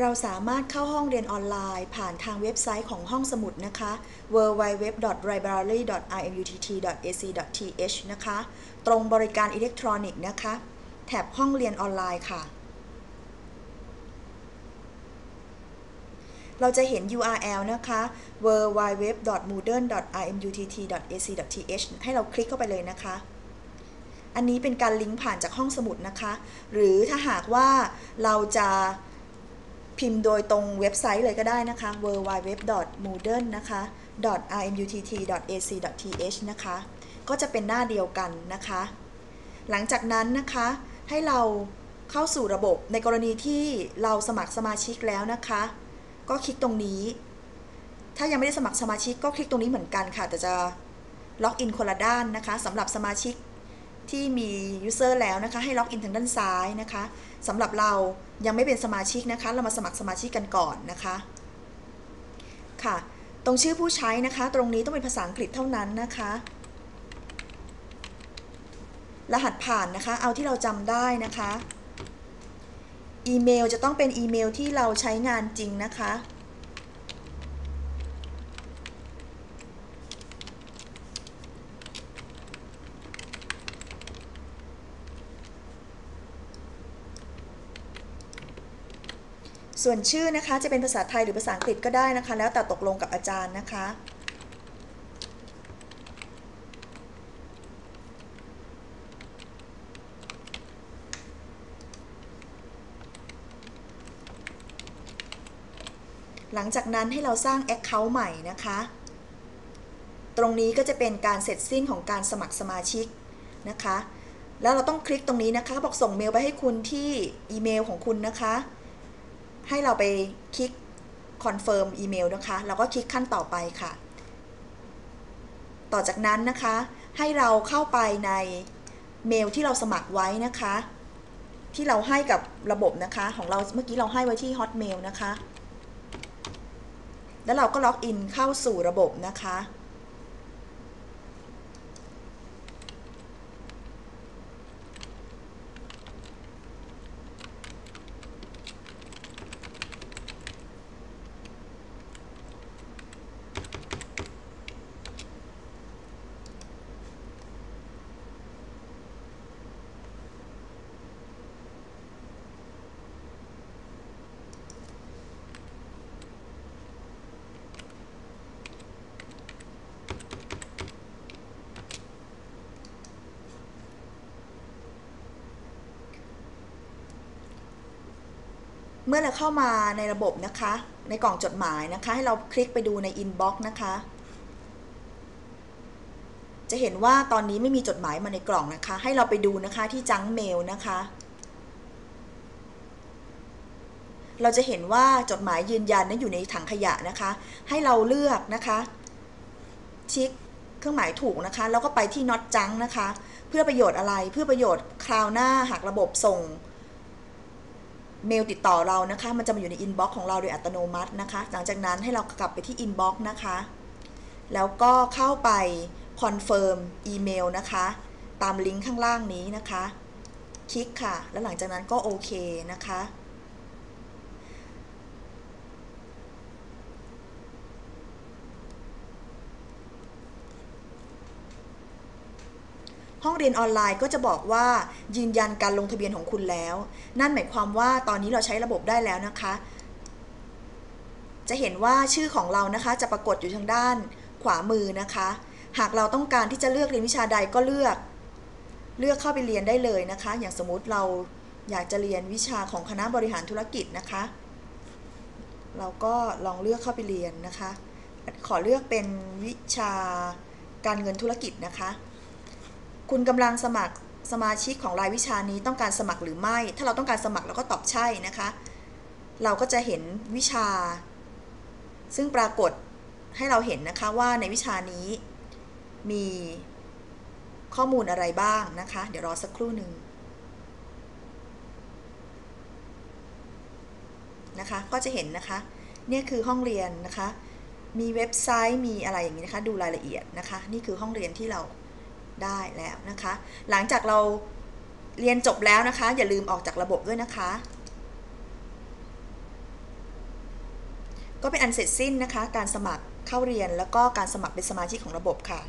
เราสามารถเข้าห้องเรียนออนไลน์ ผ่านทางเว็บไซต์ของห้องสมุดนะคะ www.library.imutt.ac.th นะคะ ตรงบริการอิเล็กทรอนิกส์นะคะ แถบห้องเรียนออนไลน์ค่ะ เราจะเห็น URL นะคะ www.moodle.imutt.ac.th ให้เราคลิกเข้าไปเลยนะคะอันนี้เป็นการลิงก์ผ่านจากห้องสมุดนะคะ หรือถ้าหากว่าเราจะ พิมพ์โดยตรงเว็บไซต์เลยก็ได้นะคะ www.moodle นะคะ .imutt.ac.th นะคะ ก็จะเป็นหน้าเดียวกันนะคะ หลังจากนั้นนะคะให้เราเข้าสู่ระบบในกรณีที่เราสมัครสมาชิกแล้วนะคะ ก็คลิกตรงนี้ ถ้ายังไม่ได้สมัครสมาชิกก็คลิกตรงนี้เหมือนกันค่ะ แต่จะล็อกอินคนละด้านนะคะสำหรับสมาชิก ที่มียูเซอร์แล้วนะคะ ให้ล็อกอินทางด้านซ้ายนะคะสำหรับเรายังไม่เป็นสมาชิกนะคะ เรามาสมัครสมาชิกกันก่อนนะคะ ค่ะ ตรงชื่อผู้ใช้นะคะ ตรงนี้ต้องเป็นภาษาอังกฤษเท่านั้นนะคะ รหัสผ่านนะคะ เอาที่เราจำได้นะคะ อีเมลจะต้องเป็นอีเมลที่เราใช้งานจริงนะคะ ส่วนชื่อนะคะจะเป็นภาษาไทยหรือภาษาอังกฤษก็ได้นะคะ แล้วแต่ตกลงกับอาจารย์นะคะ หลังจากนั้นให้เราสร้าง Account ใหม่นะคะ ตรงนี้ก็จะเป็นการเสร็จสิ้นของการสมัครสมาชิกนะคะ แล้วเราต้องคลิกตรงนี้นะคะ บอกส่งเมลไปให้คุณที่อีเมลของคุณนะคะ ให้เราไปคลิกคอนเฟิร์มอีเมลนะคะแล้วก็คลิกขั้นต่อไปค่ะ ต่อจากนั้นนะคะ ให้เราเข้าไปในเมลที่เราสมัครไว้นะคะ ที่เราให้กับระบบนะคะ ของเราเมื่อกี้เราให้ไว้ที่ Hotmail นะคะ แล้วเราก็ล็อกอินเข้าสู่ระบบนะคะ เมื่อเราเข้ามาในระบบนะคะ ในกล่องจดหมายนะคะ ให้เราคลิกไปดูใน Inbox นะคะ จะเห็นว่าตอนนี้ไม่มีจดหมายมาในกล่องนะคะ ให้เราไปดูนะคะที่จังเมลนะคะ เราจะเห็นว่าจดหมายยืนยันนั้นอยู่ในถังขยะนะคะ ให้เราเลือกนะคะชิคเครื่องหมายถูกนะคะ แล้วก็ไปที่ not junk นะคะ เพื่อประโยชน์อะไร เพื่อประโยชน์คราวหน้าหากระบบส่ง เมลติดต่อเรานะคะ มันจะมาอยู่ในอินบ็อกซ์ของเราโดยอัตโนมัตินะคะ หลังจากนั้นให้เรากลับไปที่อินบ็อกซ์นะคะ แล้วก็เข้าไปคอนเฟิร์มอีเมลนะคะ ตามลิงก์ข้างล่างนี้นะคะ คลิกค่ะ แล้วหลังจากนั้นก็โอเคนะคะ ห้องเรียนออนไลน์ก็จะบอกว่ายืนยันการลงทะเบียนของคุณแล้ว นั่นหมายความว่าตอนนี้เราใช้ระบบได้แล้วนะคะ จะเห็นว่าชื่อของเรานะคะจะปรากฏอยู่ทางด้านขวามือนะคะ หากเราต้องการที่จะเลือกเรียนวิชาใดก็เลือก เลือกเข้าไปเรียนได้เลยนะคะ อย่างสมมุติเราอยากจะเรียนวิชาของคณะบริหารธุรกิจนะคะ เราก็ลองเลือกเข้าไปเรียนนะคะ ขอเลือกเป็นวิชาการเงินธุรกิจนะคะ คุณกำลังสมัครสมาชิกของรายวิชานี้ต้องการสมัครหรือไม่ ถ้าเราต้องการสมัครเราก็ตอบใช่นะคะ เราก็จะเห็นวิชา ซึ่งปรากฏให้เราเห็นนะคะว่าในวิชานี้มีข้อมูลอะไรบ้างนะคะ เดี๋ยวรอสักครู่หนึ่งนะคะ ก็จะเห็นนะคะ เนี่ยคือห้องเรียนนะคะ มีเว็บไซต์ มีอะไรอย่างนี้นะคะ ดูรายละเอียดนะคะ นี่คือห้องเรียนที่เรา ได้แล้วนะคะ หลังจากเราเรียนจบแล้วนะคะ อย่าลืมออกจากระบบด้วยนะคะ ก็เป็นอันเสร็จสิ้นนะคะ การสมัครเข้าเรียนแล้วก็การสมัครเป็นสมาชิกของระบบค่ะ